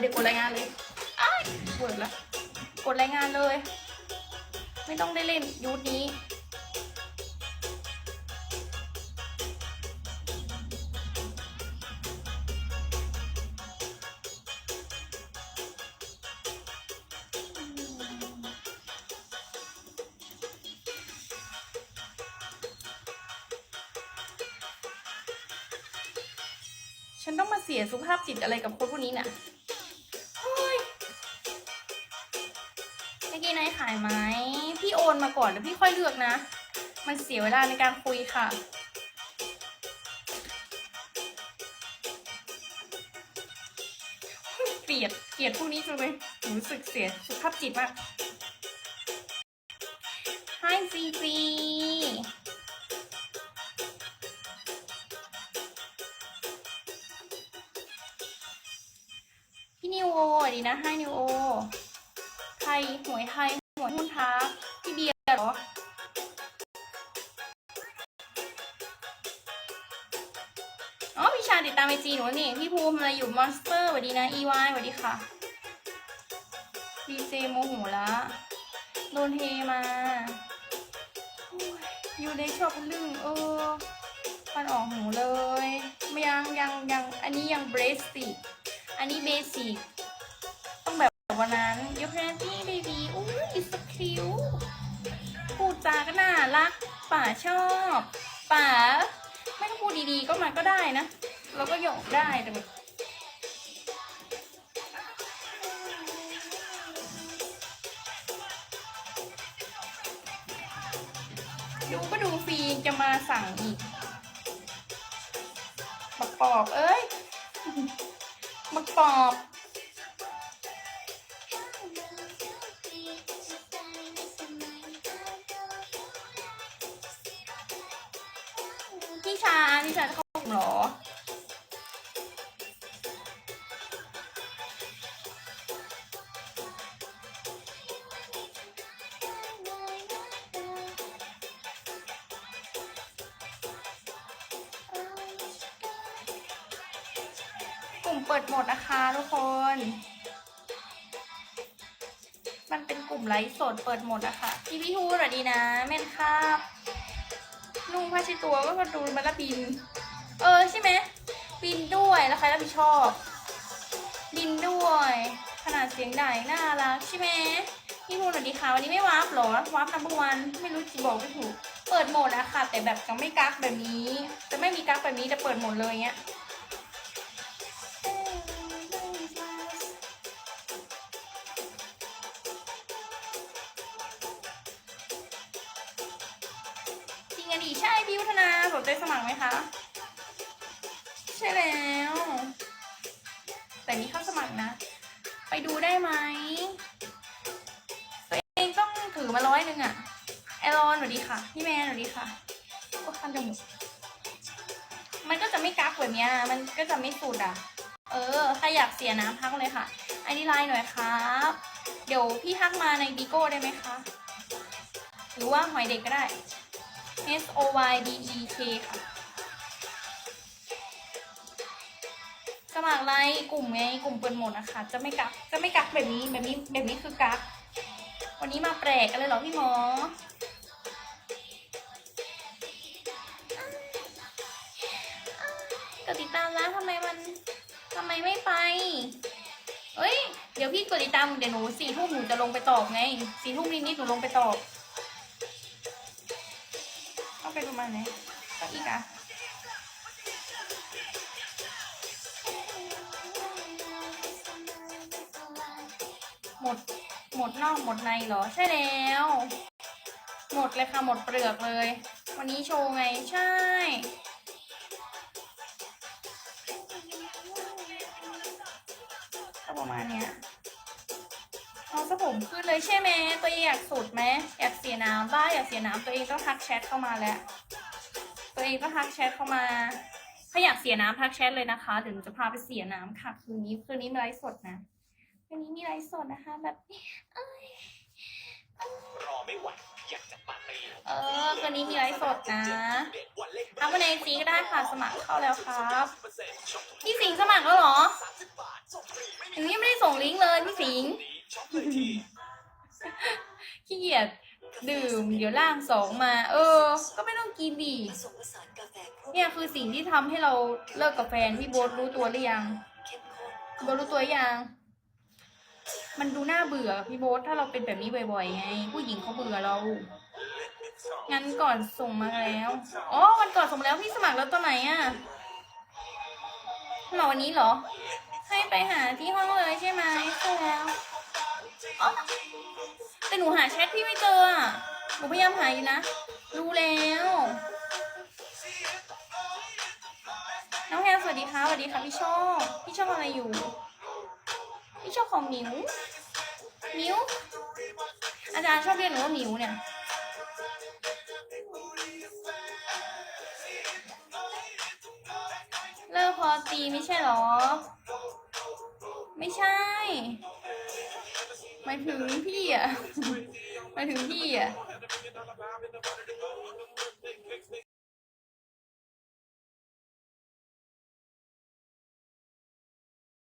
เดี๋ยวกดรายงานเลยอ้ายเวิร์ดแล้วกดรายงานเลย ไม่ต้องได้เล่นยูทนี้ฉันต้องมาเสียสุขภาพจิตอะไรกับคนพวกนี้น่ะ กี้นายขายไหมพี่โอนมาก่อนแล้วพี่ค่อยเลือกนะ มันเสียเวลาในการคุยค่ะ เกลียดเกลียดพวกนี้จังเลยหนูรู้สึกเสียสุขภาพจิตมาก Hi CG พี่นิวโอสวัสดีนะ Hi นิวโอ ยหวยไทยหวยหุ้นทักพี่เบียร์เหรออ๋อพี่ชาติดตามไอจีหนูนี่พี่ภูมิอะไรอยู่มอนสเตอร์สวัสดีนะ EY สวัสดีค่ะดีเจโมโหละโดนเทมาอยู่ในชอบลึ่งเออมันออกหูเลยยังยังยังอันนี้ยังเบสิกอันนี้เบสิก วันนั้นยกแคนตี้เบบีอู้ยสคิวพูดจาก็น่ารัก ป่าชอบป่าไม่ต้องพูดดีๆก็มาก็ได้นะ เราก็หยอกได้แต่แบบดูก็ดูฟรีจะมาสั่งอีกบักปอบ เอ้ยบักปอบ ชาพี่ชาจเข้ากลุ่มหรอ กลุ่มเปิดหมดนะคะทุกคน มันเป็นกลุ่มไลฟ์สดเปิดหมดนะคะพี่พี่ฮูสวัสดีนะแม่นครับ นุ่งผ้าเชิดตัวก็กระดูมันละบิน เออใช่ไหมบินด้วยแล้วใครรับผิดชอบ บินด้วย ขนาดเสียงด่ายน่ารักใช่ไหมพี่มูลสวัสดีค่ะวันนี้ไม่วาร์ปหรอวาร์ปนับอร์วันไม่รู้จะบอกไม่ถูก เปิดโหมดอะค่ะ แต่แบบจะไม่กักแบบนี้ จะไม่มีกักแบบนี้จะเปิดโหมดเลยเงี้ย อันดีใช่พี่ยุทธนาสนใจสมัครไหมคะ ใช่แล้ว แต่นี่เข้าสมัครนะ ไปดูได้ไหมตัวเองต้องถือมาร้อยหนึ่งอะแอรอนสวัสดีค่ะ พี่แมนสวัสดีค่ะก็คันจมูกมันก็จะไม่กักแบบนี้มันก็จะไม่สุดอะเออ ใครอยากเสียน้ำพักเลยค่ะ ไอดีไลน์หน่อยครับ เดี๋ยวพี่ทักมาในดีโก้ได้ไหมคะ หรือว่าหอยเด็กก็ได้ S O Y D E K ค่ะ สมัครไลน์กลุ่มไงกลุ่มเปิดหมดนะคะ จะไม่กักจะไม่กักแบบนี้แบบนี้แบบนี้คือกัก วันนี้มาแปลกอะไรเหรอพี่หมอกดติดตามแล้วทำไมมันทำไมไม่ไป เอ้ย เดี๋ยวพี่กดติดตามเดี๋ยวหนูสี่ทุ่มหนูจะลงไปตอบไงสี่ทุ่มนิดๆหนูลงไปตอบ ต้องไปประมาณไหนก็อีกอะหมดหมดนอกหมดในเหรอใช่แล้ว หมดเลยค่ะหมดเปลือกเลย วันนี้โชว์ไงใช่ก็ประมาณเนี้ย เอาสะผมขึ้นเลยใช่ไหมตัวเองอยากสุดไหมอยากเสียน้ำบ้างอยากเสียน้ำตัวเองต้องทักแชทเข้ามาแล้ว ตัวเองก็ทักแชทเข้ามาถ้าอยากเสียน้ำทักแชทเลยนะคะเดี๋ยวหนูจะพาไปเสียน้ำค่ะคืนนี้คืนนี้มีไลฟ์สดนะคืนนี้มีไลฟ์สดนะคะ แบบเอ้ยรอไม่ไหวอยากจะไปเออคืนนี้มีไลฟ์สดนะทักมาในจีก็ได้ค่ะสมัครเข้าแล้วครับพี่สิงสมัครแล้วเหรอหนูยังไม่ได้ส่งลิงก์เลยพี่สิงห์ ขี้เกียจดื่ม เดี๋ยวล่างสองมา เออ ก็ไม่ต้องกินดีผสมผสานกาแฟครบเนี่ยคือสิ่งที่ทำให้เราเลิกกับแฟนพี่โบ๊ทรู้ตัวหรือยังเข้มข้นพี่โบ๊ทรู้ตัวยัง มันดูน่าเบื่อพี่โบ๊ทถ้าเราเป็นแบบนี้บ่อยๆไงผู้หญิงเขาเบื่อเรา งั้นก่อนส่งมาแล้ว อ๋อ วันก่อนส่งมาแล้วพี่สมัครแล้วตอนไหนอะสมัครวันนี้เหรอ ให้ไปหาที่ห้องเลยใช่ไหมใช่แล้ว อ๋อแต่หนูหาแชทพี่ไม่เจออะ หนูพยายามหาอยู่นะ รู้แล้ว น้องแฮมสวัสดีค่ะสวัสดีค่ะพี่โชคพี่ชคทำอะไรอยู่ พี่โชคของหมิวหมิวอาจารย์ชอบเรียกหนูว่าหมิวเนี่ยเลิกพอตีไม่ใช่เหรอ ไม่ใช่ หมาถึงพี่อะหมาถึงพี่อะ